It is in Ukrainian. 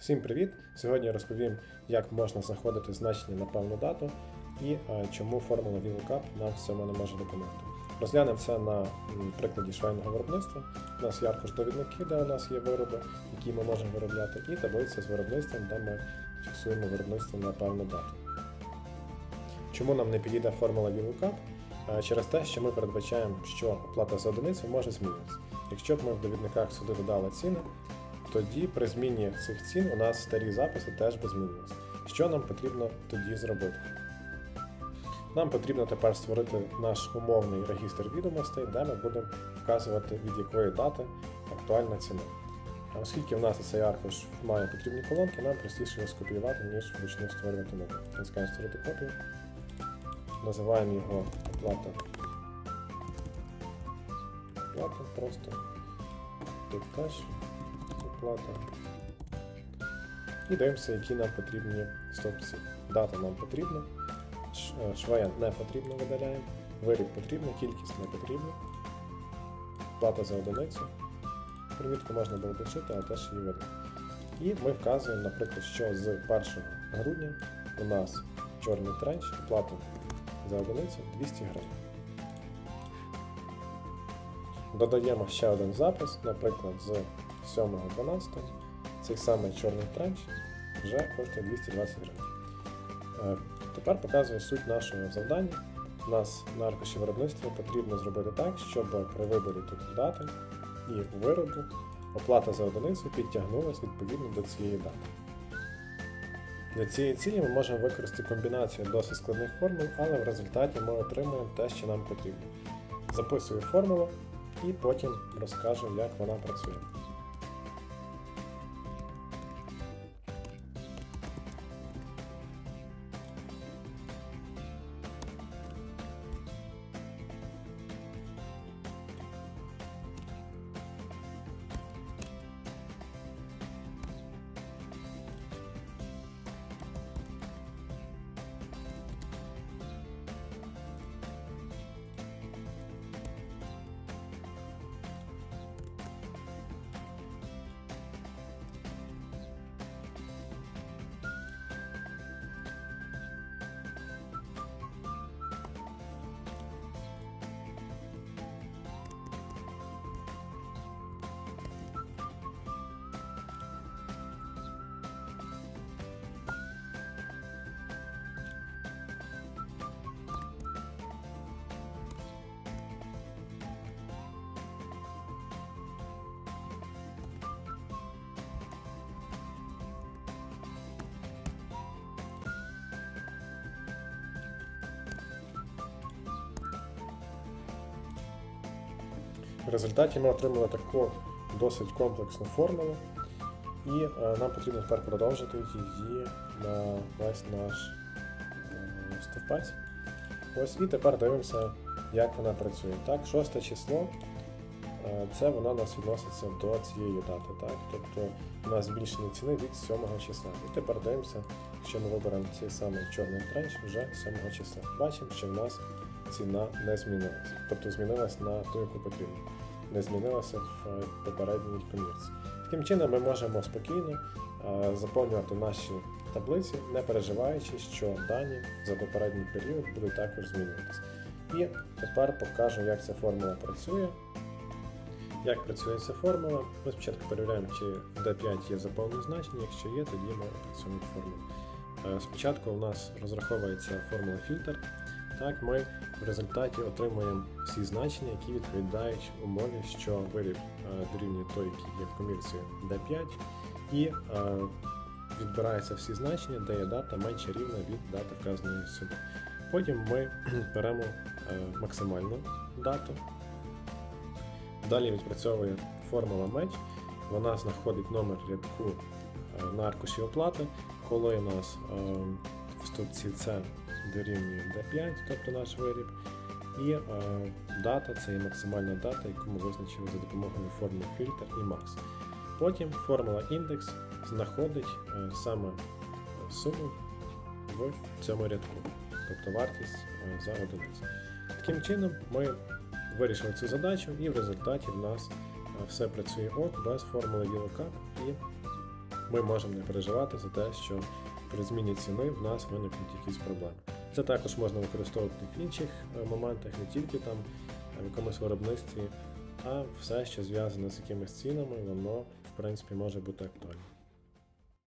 Всім привіт! Сьогодні я розповім, як можна знаходити значення на певну дату і е, чому формула VLOOKUP нам в цьому не може допомогти. Розглянемо це на прикладі швейного виробництва. У нас є довідники, де у нас є вироби, які ми можемо виробляти, і таблиця з виробництвом, де ми фіксуємо виробництво на певну дату. Чому нам не підійде формула VLOOKUP? Е, Через те, що ми передбачаємо, що оплата за одиницю може змінитися. Якщо б ми в довідниках сюди додали ціни, тоді при зміні цих цін у нас старі записи теж би змінилися. Що нам потрібно тоді зробити? Нам потрібно тепер створити наш умовний регістр відомостей, де ми будемо вказувати, від якої дати актуальна ціна. А оскільки в нас цей аркуш має потрібні колонки, нам простіше його скопіювати, ніж вручну створювати новий. Натискаємо створити копію. Називаємо його оплата. Оплата просто. Тут теж оплата. І дивимося, які нам потрібні стопці. Дата нам потрібна, е, швея не потрібно видаляємо, виріб потрібно, кількість не потрібна, плата за одиницю. Примітку можна було лишити, але теж її видно. І ми вказуємо, наприклад, що з 1 грудня у нас чорний тренч, оплата за одиницю 200 гривень. Додаємо ще один запис, наприклад, з 7.12 цей самий чорний тренч вже коштує 220 гривень. Е, Тепер показує суть нашого завдання. У нас на аркуші виробництва потрібно зробити так, щоб при виборі тут дати і виробу оплата за одиницю підтягнулася відповідно до цієї дати. Для цієї цілі ми можемо використати комбінацію досить складних формул, але в результаті ми отримуємо те, що нам потрібно. Записую формулу і потім розкажу, як вона працює. В результаті ми отримали таку досить комплексну формулу, і е, нам потрібно тепер продовжити її на весь наш е, стовпець. Ось і тепер дивимося, як вона працює. Так, шосте число е, це воно у нас відноситься до цієї дати. Так? Тобто у нас збільшені ціни від 7 числа. І тепер дивимося, що ми виберемо цей самий чорний тренч вже 7 числа. Бачимо, що в нас ціна не змінилася. Тобто змінилась на ту, яку потрібно. Не змінилася в попередній комірці. Таким чином ми можемо спокійно е, заповнювати наші таблиці, не переживаючи, що дані за попередній період будуть також змінюватися. І тепер покажу, як ця формула працює. Як працює ця формула? Ми спочатку перевіряємо, чи D5 є заповнені значення. Якщо є, тоді ми працюємо формулу. Е, Спочатку у нас розраховується формула фільтр. Так, ми в результаті отримуємо всі значення, які відповідають умові, що виріб е, дорівнює той, який є в комірці D5, і е, відбираються всі значення, де є дата менше рівна від дати вказаної сюди. Потім ми беремо е, максимальну дату. Далі відпрацьовує формула меч. Вона знаходить номер рядку на аркуші оплати, коли у нас в стопці С дорівнює D5, тобто наш виріб. І е, дата це є максимальна дата, яку ми визначили за допомогою формули фільтр і max. Потім формула індекс знаходить е, саме суму в цьому рядку, тобто вартість е, за одиницю. Таким чином ми вирішили цю задачу, і в результаті в нас е, все працює ок без формули VLOOKUP і ми можемо не переживати за те, що при зміні ціни в нас виникнуть якісь проблеми. Це також можна використовувати в інших е, моментах, не тільки там в якомусь виробництві, а все, що зв'язане з якимись цінами, воно в принципі може бути актуальним.